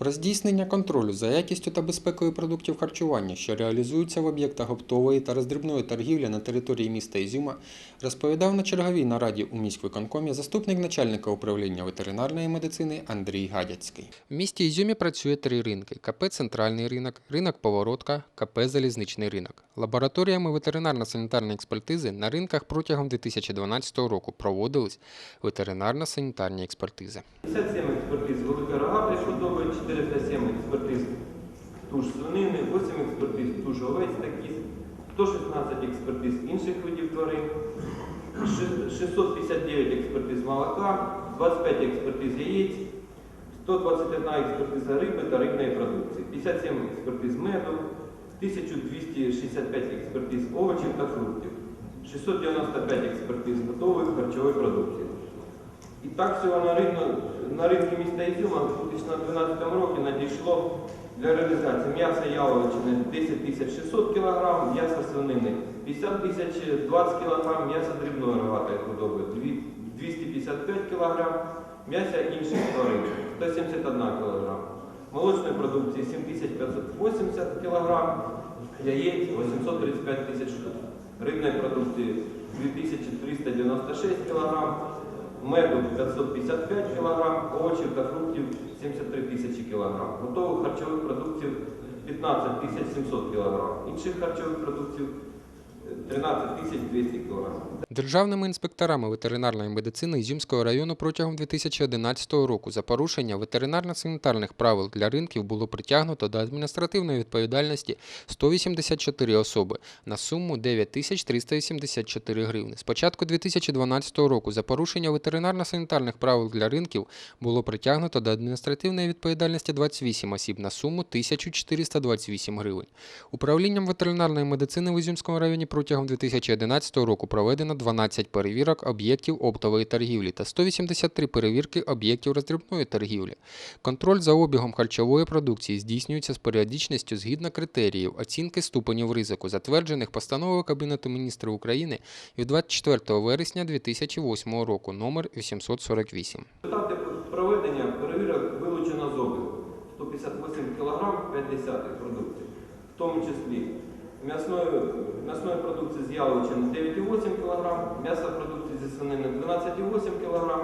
Про здійснення контролю за якістю та безпекою продуктів харчування, що реалізуються в об'єктах оптової та роздрібної торгівлі на території міста Ізюма, розповідав на черговій нараді у міськвиконкомі заступник начальника управління ветеринарної медицини Андрій Гадяцький. В місті Ізюмі працює три ринки: КП Центральний ринок, ринок Поворотка, КП Залізничний ринок. Лабораторіями ветеринарно-санітарної експертизи на ринках протягом 2012 року проводились ветеринарно-санітарні експертизи. 57 експертиз великої рогатої худоби, 407 експертиз туш свинини, 8 експертиз туш овець та кіз, 116 експертиз інших видів тварин, 659 експертиз молока, 25 експертиз яєць, 121 експертиза риби та рибної продукції, 57 експертиз меду, 1265 експертиз овочів та фруктів, 695 експертиз готової харчової продукції. Так всього на ринку, на ринку міста Ізюма в 2012 році надійшло для реалізації м'яса яловичини 10 тисяч 600 кг, м'яса свинини 50 тисяч 20 кг, м'яса дрібної рогатої худоби 255 кг, м'яса інших тварин 171 кг, молочної продукції 7580 кг, яєць 835 тисяч штук, рибної продукції 2396 кг, меду 555 кг, овочів та фруктів 73 тисячі кг, готових харчових продуктів 15 тисяч 700 кг, інших харчових продуктів 13 тисяч 200 кг. Державними інспекторами ветеринарної медицини Ізюмського району протягом 2011 року за порушення ветеринарно-санітарних правил для ринків було притягнуто до адміністративної відповідальності 184 особи на суму 9384 гривни. З початку 2012 року за порушення ветеринарно-санітарних правил для ринків було притягнуто до адміністративної відповідальності 28 осіб на суму 1428 гривень. Управлінням ветеринарної медицини в Ізюмському районі протягом 2011 року проведено 12 перевірок об'єктів оптової торгівлі та 183 перевірки об'єктів роздрібної торгівлі. Контроль за обігом харчової продукції здійснюється з періодичністю згідно критеріїв оцінки ступенів ризику, затверджених постановою Кабінету міністрів України від 24 вересня 2008 року номер 848. Результати проведення перевірок вилучено з обігу 158 кг 5 десятих продукції, в тому числі м'ясної, м'ясної продукції з яловичини 9,8 кг, м'ясопродукції зі свинини 12,8 кг,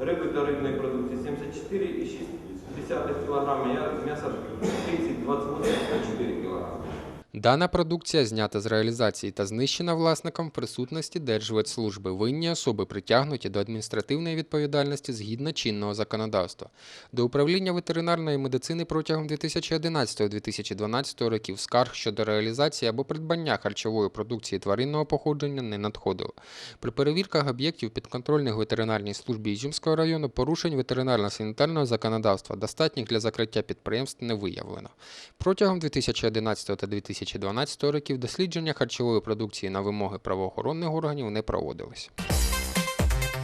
риби та рибної продукції 74,6 кг, м'яса птиці 28,4 кг. Дана продукція знята з реалізації та знищена власником в присутності Держветслужби. Винні особи притягнуті до адміністративної відповідальності згідно чинного законодавства. До управління ветеринарної медицини протягом 2011-2012 років скарг щодо реалізації або придбання харчової продукції тваринного походження не надходило. При перевірках об'єктів підконтрольних ветеринарній службі Ізюмського району порушень ветеринарно-санітарного законодавства достатніх для закриття підприємств не виявлено. Протягом 2011 та 2012 років дослідження харчової продукції на вимоги правоохоронних органів не проводились.